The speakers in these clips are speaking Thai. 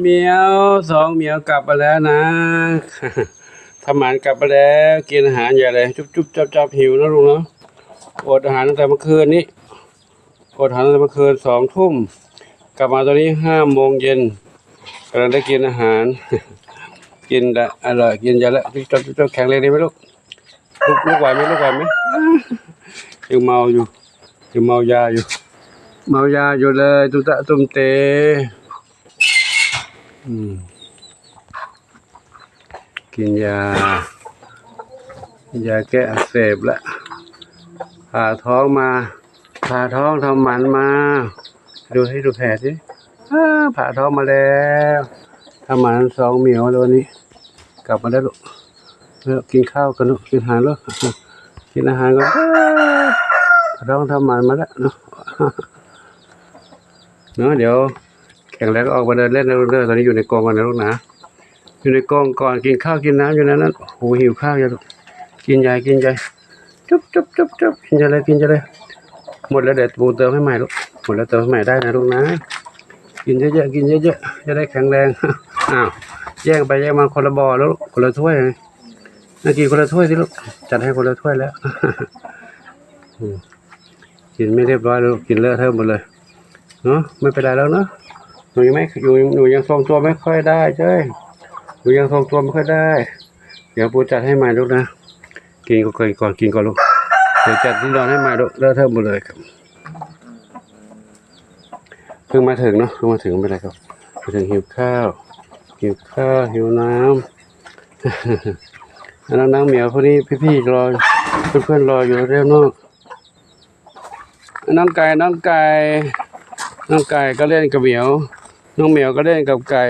เหมียวสองเหมียวกลับมาแล้วนะทำหมันกลับมาแล้วกินอาหารอย่าเลยจุ๊บจุ๊บจับจับหิวนะลุงเนาะอดอาหารตั้งแต่เมื่อคืนนี้อดอาหารตั้งแต่เมื่อคืนสองทุ่มกลับมาตอนนี้ห้าโมงเย็นกำลังได้กินอาหาร กินละอร่อยกินยาละจุ๊บจับจุ๊บจับแข็งแรงดีไหมลูกลูกลูกไหวไหมลูกไหวไหมยังเมาอยู่ยังเมายาอยู่ เมายาอยู่เลยตุ้ตะตุ้มเต กินยา ยาแก้อักเสบละผ่าท้องมาผ่าท้องทำหมันมา ดูให้ดูแผลสิผ่าท้องมาแล้วทำหมันสองเหมียวแล้ววันนี้ กลับมาแล้วลูกเลิกกินข้าวกันลูกกินอาหารแล้วกินอาหารก่อนอ้องทำหมันมาแล้วเนาะเนาะเดี๋ยว ข็งแรงก็ออกมาเดินเล่นนะลูกเด้อตอนนี้อยู่ในกรงกันนะลูกนะอยู่ในกรงก่อนกินข้าวกินน้ำอยู่นั้นนั้นโหหิวข้าวอย่าลูกกินยายกินยายจุ๊บจุ๊บจุ๊บจุ๊บกินยาเลยกินยาเลยหมดแล้วเดี๋ยวปูเติมให้ใหม่ลูกหมดแล้วเติมให้ใหม่ได้นะลูกนะ กินเยอะๆกินเยอะๆจะได้แข็งแรงอ้าวแย่งไปแย่งมาคนละบ่อแล้วคนละถ้วยเลยน่ากินคนละถ้วยสิลูกจัดให้คนละถ้วยแล้วกินไม่เรียบร้อยลูกกินเลอะเทอะหมดเลยเนาะไม่เป็นไรแล้วเนาะ หนูยังไม่อยู่หนูยังทรงตัวไม่ค่อยได้เจ้ยหนูยังทรงตัวไม่ค่อยได้ เดี๋ยวปูจัดให้ใหม่ลูกนะกินก่อนก่อนกินก่อนลูกเดี๋ยวจัดที่นอนให้ใหม่ลูกเลอะเทอะหมดเลยครับเพิ่งมาถึงเนาะเพิ่งมาถึงไม่เป็นไรครับมาถึงหิวข้าวหิวข้าวหิวน้ำน้องน้องเหมียวพวกนี้พี่ๆรอเพื่อนๆรออยู่เรียบนอกน้องไก่น้องไก่น้องไก่ก็เล่นกับเหมียว น้องเหมียวก็เล่นกับไก่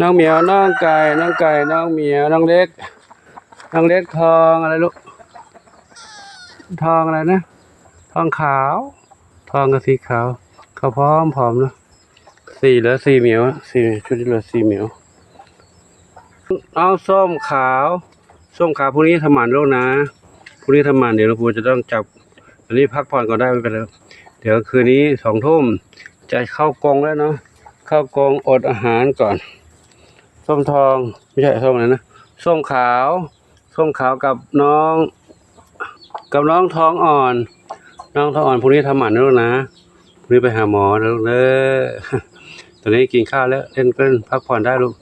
น้องเหมียวน้องไก่น้องไก่น้องเหมียวน้องเล็ก น้องเล็กทองอะไรลูก ทองอะไรนะ ทองขาว ทองกับสีขาว เขาพร้อมผอมเนะสี่เหลือสี่เหมียวสี่ชุดที่เหลือสี่เหมียวน้องส้มขาว ส้มขาวพรุนี้ทำหมันลูกนะพรุนี้ทำหมันเดี๋ยวหลวงปู่จะต้องจับ อันนี้พักผ่อนก่อนได้ไม่เป็นไร เดี๋ยวคืนนี้สองทุ่มจะเข้ากรงแล้วเนาะเข้ากรงอดอาหารก่อน ส้มทองไม่ใช่ส้มอะไรนะส้มขาว ส้มขาวกับน้อง กับน้องท้องอ่อน น้องท้องอ่อนพรุ่งนี้ทำหมันแล้วนะพรุ่งนี้ไปหาหมอแล้วเด้อตอนนี้กินข้าวแล้วเล่นเล่นพักผ่อนได้ลูก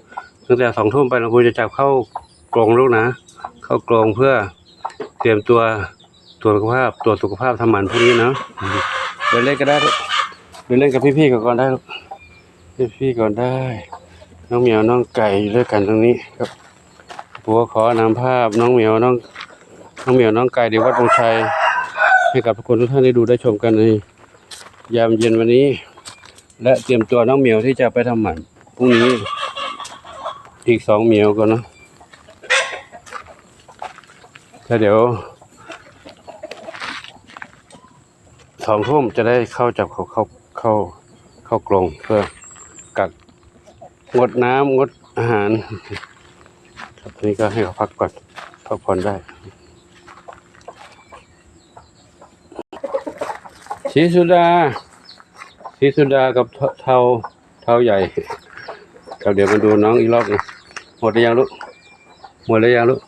ตั้งแต่สองทุ่มไปหลวงปู่จะจับเข้ากรงลูกนะ เข้ากรงเพื่อเตรียมตัวตรวจสุขภาพตรวจสุขภาพทำหมันพวกนี้เนาะ เดินเล่นก็ได้ลูกเดินเล่นกับพี่ๆก่อนได้ลูกพี่ๆก่อนได้ น้องเหมียวน้องไก่อยู่ด้วยกันตรงนี้ครับผัวขอนำภาพน้องเหมียวน้องน้องเหมียวน้องไก่เดี๋ยววัดบงชัยให้กับทุกคนทุกท่านได้ดูได้ชมกันในยามเย็นวันนี้ และเตรียมตัวน้องเหมียวที่จะไปทำหมันพรุ่งนี้อีกสองเหมียวก่อนนะแล้วเดี๋ยว สองทุ่มจะได้เข้าจับเขาเข้าเข้าเข้ากรงเพื่อกักงดน้ำงดอาหารครับนี้ก็ให้เขาพักก่อนพักผ่อนได้สีสุดาสีสุดากับเทาเทาใหญ่ครับเดี๋ยวมาดูน้องอีกรอบนึงหมดหรือยังลูกหมดแล้วยังลูก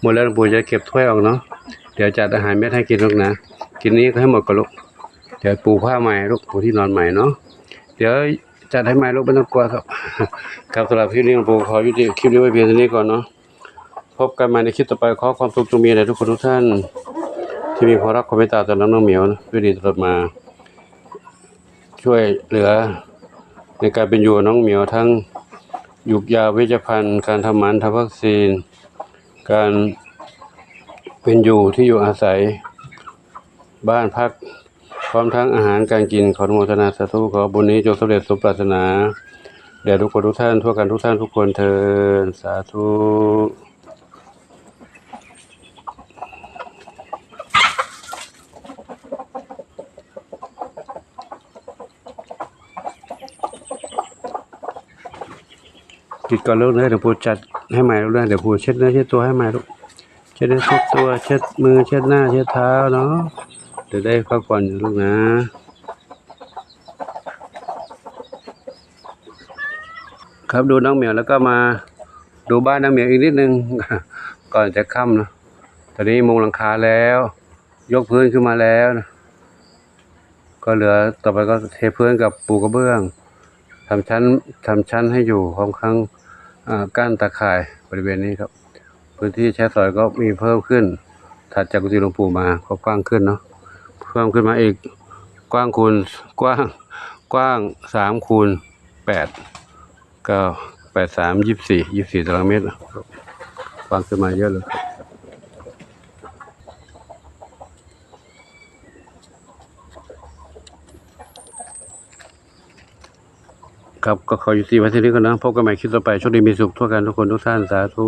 หมดแล้วปู่จะเก็บถ้วยออกเนาะเดี๋ยวจัดอาหารเม็ดให้กินลูกนะ กินนี้ก็ให้หมดก่อนลูก เดี๋ยวปูผ้าใหม่ลูกปูที่นอนใหม่เนาะเดี๋ยวจัดให้ใหม่ลูกไม่ต้องกลัวครับ ครับสำหรับคลิปนี้หลวงปู่ขอยุติคลิปนี้ไว้เพียงเท่านี้ก่อนเนาะพบกันใหม่ในคลิปต่อไปขอความสุขจงมีแด่ทุกคนทุกท่าน ที่มีความรักความเมตตาต่อน้องน้องเหมียวนะด้วยดีตลอดมา ช่วยเหลือ ในการเป็นอยู่น้องเหมียวทั้งหยุกยาเวชภัณฑ์ การทำหมันทำวัคซีน การเป็นอยู่ที่อยู่อาศัย บ้านพัก พร้อมทั้งอาหารการกินขออนุโมทนาสาธุขอบุญนี้จงสำเร็จสมปรารถนาแด่ทุกคนทุกท่านทั่วกันทุกท่านทุกคนเทินสาธุปิดก่อนลูกนะเดี๋ยวปูจัดให้ใหม่ลูกนะเดี๋ยวปูเช็ดเนื้อเช็ดตัวให้ใหม่ลูกเช็ดเนื้อเช็ดตัว เช็ดมือเช็ดหน้าเช็ดเท้าเนาะ เดี๋ยวได้พักผ่อนอยู่ลูกนะ ครับดูน้องเหมียวแล้วก็มาดูบ้านน้องเหมียวอีกนิดนึง ก่อนจะค่ำนะตอนนี้มุงหลังคาแล้ว ยกพื้นขึ้นมาแล้วนะก็เหลือต่อไปก็เทพื้นกับปูกระเบื้องทำชั้นทำชั้นให้อยู่พร้อมครั้งอ่านตาข่ายบริเวณนี้ครับ พื้นที่ใช้สอยก็มีเพิ่มขึ้นถัดจากกุฏิหลวงปู่มาก็กว้างขึ้นเนาะ เพิ่มขึ้นมาอีกกว้างคูณกว้างกว้างสามคูณแปดก็แปดสามยี่สิบสี่ยี่สิบสี่ตารางเมตรนะครับกว้างขึ้นมาเยอะเลยครับก็ขออยู่ที่ว้ที่นี้ก่อนนะพบกันใหม่คลิปต่อไปโชคดีมีสุขทั่วกันทุกคนทุกท่านสาธุ